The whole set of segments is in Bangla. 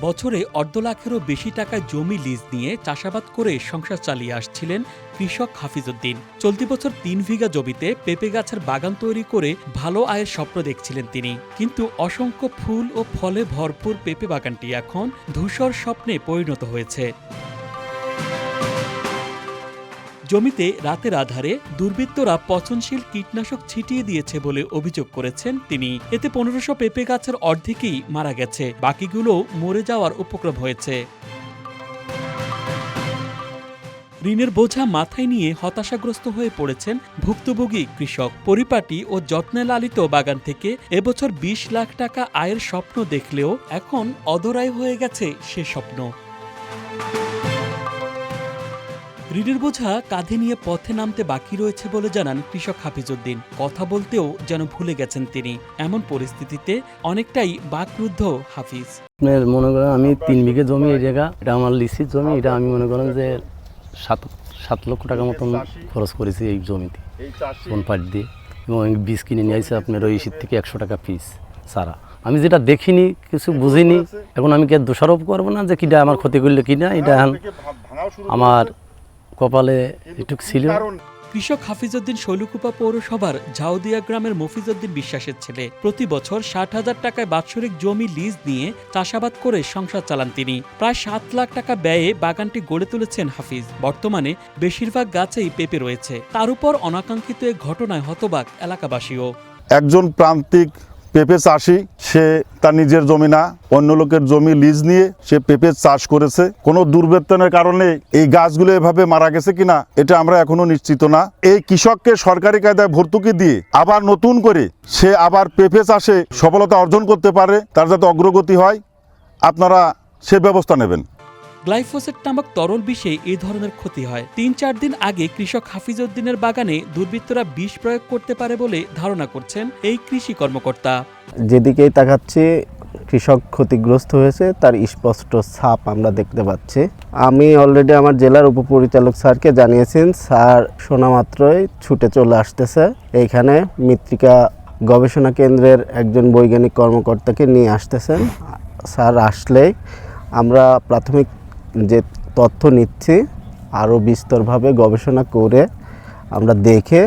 বছরে অর্ধ লাখেরও বেশি টাকায় জমি লিজ নিয়ে চাষাবাদ করে সংসার চালিয়ে আসছিলেন কৃষক হাফিজউদ্দিন। চলতি বছর তিন বিঘা জমিতে পেঁপে গাছের বাগান তৈরি করে ভালো আয়ের স্বপ্ন দেখছিলেন তিনি। কিন্তু অসংখ্য ফুল ও ফলে ভরপুর পেঁপে বাগানটি এখন ধূসর স্বপ্নে পরিণত হয়েছে। জমিতে রাতের আধারে দুর্বৃত্তরা পচনশীল কীটনাশক ছিটিয়ে দিয়েছে বলে অভিযোগ করেছেন তিনি। এতে পনেরোশো পেঁপে গাছের অর্ধেকই মারা গেছে, বাকিগুলো মরে যাওয়ার উপক্রম হয়েছে। ঋণের বোঝা মাথায় নিয়ে হতাশাগ্রস্ত হয়ে পড়েছেন ভুক্তভোগী কৃষক। পরিপাটি ও যত্নে লালিত বাগান থেকে এবছর বিশ লাখ টাকা আয়ের স্বপ্ন দেখলেও এখন অদরায় হয়ে গেছে সে স্বপ্ন। ঋণের বোঝা কাঁধে নিয়ে পথে নামতে বাকি রয়েছে বলে জানান কৃষক হাফিজউদ্দিন। কথা বলতেও যেন ভুলে গেছেন তিনি। এমন পরিস্থিতিতে অনেকটাই বাকরুদ্ধ হাফিজ। আপনার মনে করেন আমি তিন বিঘে জমি এই জায়গা এটা আমার লিসির জমি এটা আমি মনে করেন যে সাত সাত লক্ষ টাকা মতন খরচ করেছি এই জমিতে কোন পাট দিয়ে। এবং বীজ কিনে নিয়ে আসি আপনার ওই শীত থেকে একশো টাকা পিস সারা আমি যেটা দেখিনি কিছু বুঝিনি এখন আমি কি আর দোষারোপ করব না যে কিটা আমার ক্ষতি করলে কিনা এটা আমার কপালে এটুক ছিল। কৃষক হাফিজউদ্দিন শৈলকুপা পৌরসভার ঝাউদিয়া গ্রামের মফিজউদ্দিন বিশ্বাসের ছেলে। প্রতি বছর ষাট হাজার টাকায় বাৎসরিক জমি লিজ নিয়ে চাষাবাদ করে সংসার চালান তিনি। প্রায় সাত লাখ টাকা ব্যয়ে বাগানটি গড়ে তুলেছেন হাফিজ। বর্তমানে বেশিরভাগ গাছেই পেঁপে রয়েছে। তার উপর অনাকাঙ্ক্ষিত এ ঘটনায় হতবাক এলাকাবাসীও। একজন প্রান্তিক পেঁপে চাষি, সে তার নিজের জমি না, অন্য লোকের জমি লিজ নিয়ে সে পেঁপে চাষ করেছে। কোনো দুর্বৃত্তনের কারণে এই গাছগুলো এভাবে মারা গেছে কিনা, এটা আমরা এখনও নিশ্চিত না। এই কৃষককে সরকারি কায়দায় ভর্তুকি দিয়ে আবার নতুন করে সে আবার পেঁপে চাষে সফলতা অর্জন করতে পারে, তার যাতে অগ্রগতি হয়। আপনারা সে ব্যবস্থা নেবেন। গ্লাইফোসেট নামক তরল বিষে এই ধরনের ক্ষতি হয়। তিন চার দিন আগে কৃষক হাফিজউদ্দিনের বাগানে দুর্বৃত্তরা বিষ প্রয়োগ করতে পারে বলে ধারণা করছেন এই কৃষি কর্মকর্তা। যেদিকেই তাকাচ্ছি, কৃষক ক্ষতিগ্রস্ত হয়েছে, তার স্পষ্ট ছাপ আমরা দেখতে পাচ্ছি। আমি অলরেডি আমার জেলার উপপরিচালক স্যারকে জানিয়েছেন, স্যার শোনা মাত্রই ছুটে চলে আসতেছে। এইখানে মৃত্তিকা গবেষণা কেন্দ্রের একজন বৈজ্ঞানিক কর্মকর্তাকে নিয়ে আসতেছেন। স্যার আসলেই আমরা প্রাথমিক যে তথ্য নিচ্ছি, আরও বিস্তরভাবে গবেষণা করে আমরা দেখে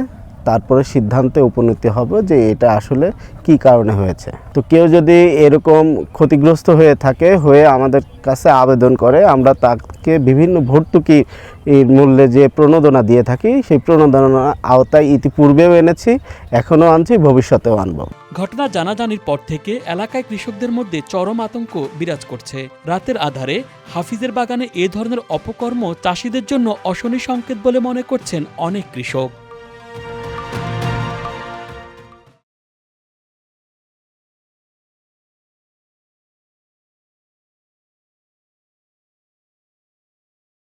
তারপরে সিদ্ধান্তে উপনীত হব যে এটা আসলে কি কারণে হয়েছে। তো কেউ যদি এরকম ক্ষতিগ্রস্ত হয়ে থাকে, হয়ে আমাদের কাছে আবেদন করে, আমরা তাকে বিভিন্ন ভর্তুকি মূল্যে যে প্রণোদনা দিয়ে থাকি, সেই প্রণোদনা আওতায় ইতিপূর্বেও এনেছি, এখনও আনছি, ভবিষ্যতেও আনব। ঘটনা জানাজানির পর থেকে এলাকায় কৃষকদের মধ্যে চরম আতঙ্ক বিরাজ করছে। রাতের আধারে হাফিজের বাগানে এ ধরনের অপকর্ম চাষিদের জন্য অশনি সংকেত বলে মনে করছেন অনেক কৃষক।